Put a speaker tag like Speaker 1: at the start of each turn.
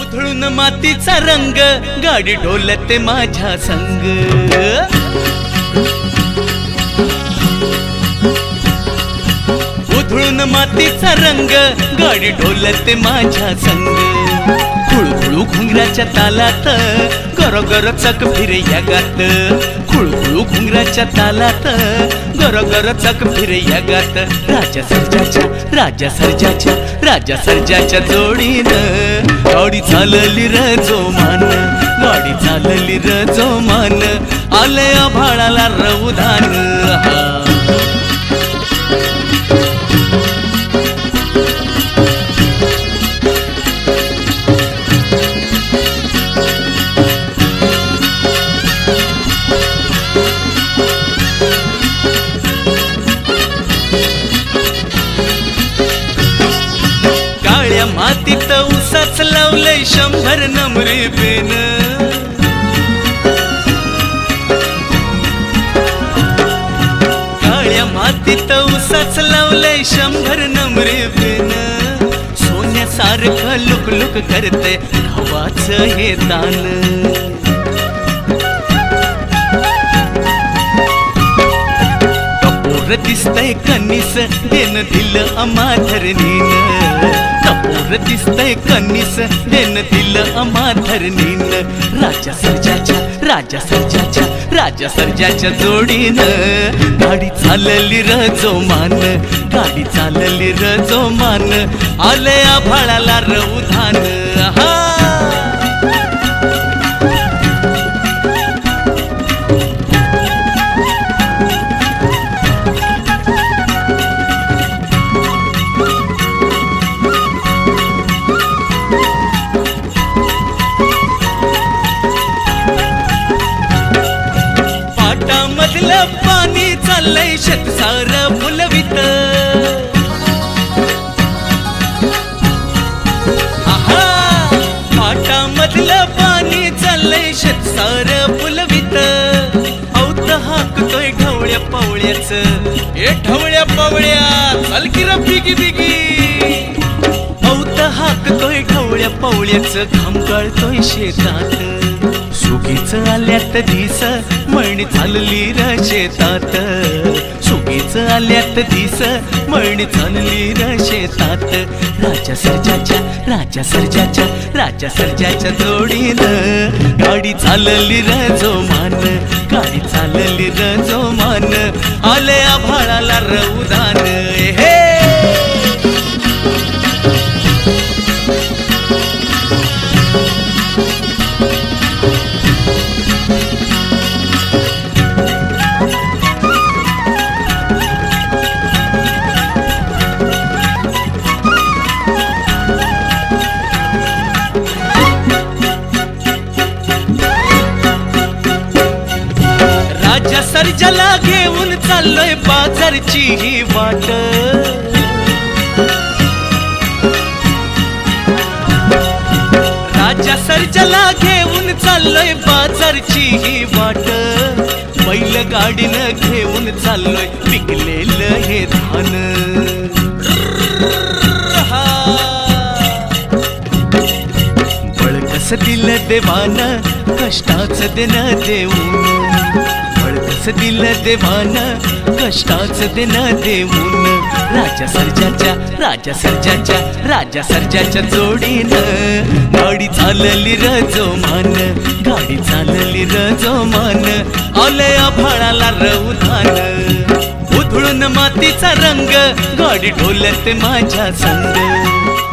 Speaker 1: उधळून मातीचा रंग गाडी डोलते माझ्या संग. उधळून मातीचा रंग गाडी ढोलते माझ्या संग. खुळखुळू घुंगराच्या तालात गरोगर चक फिरे या गात खुळखुळू घुंगराच्या तालात. गरोगर चक फिरे या गात राजा सर्जाच्या राजा सर्जाच्या राजा सर्जाच्या जोडीनं. गाडी चालली र जो मान गाडी चालली र जो मान आले भाळाला रवधान हा. मातीत उसाच लावलंय शंभर नमरे पेन. काळ्या मातीत उसाच लावलंय शंभर नमरे पेन. सोन्यासारखं लुक लुक करते हवाच हे दान. दिसतय कनिस देन दिल अमाधरणीन. दिसतय कनिस. देन दिल अमा धरणीन. राजा सर्जाच्या राजा सर्जाच्या राजा सर्जाच्या जोडीनं. गाडी चालली र जो मान गाडी चालली र जो मान आले आभाळाला रवधान. चाललंय शतसार फुलवित आहा पाटामधलं पाणी चाललंय शतसार फुलवित औत हाकतोय ढवळ्या पावळ्याच. ए ढवळ्या पावळ्या चल की र बिगी बिगी. औत हाकतोय ढवळ्या पावळ्याच घाम गळतोय शेतात. सुगीच आल्यात दिस मळणी चालली र शेतात सुगीच आल्यात दिस मळणी चालली र शेतात राजा सर्जाच्या राजा सर्जाच्या राजा सर्जाच्या जोडीनं गाडी चालली र जो मान गाडी चालली र जो मान आले आभाळाला रवदान सर्जाला घेऊन चाललोय बाजारची ही वाट. राजा सर्जाला घेऊन चाललोय बाजारची ही वाट. बैलगाडीनं घेऊन चाललोय पिकलेलं हे धान. हा. दिलं देवान कष्टाच देणं देऊन. बळ दिलं देवान कष्टाच देणं देऊन. राजा सर्जाच्या राजा सर्जाच्या राजा सर्जाच्या जोडीनं. गाडी चालली र मान गाडी चालली र जो मान आले आभाळाला रवधान. उधळून मातीचा रंग गाडी ढोलते माझ्या संग.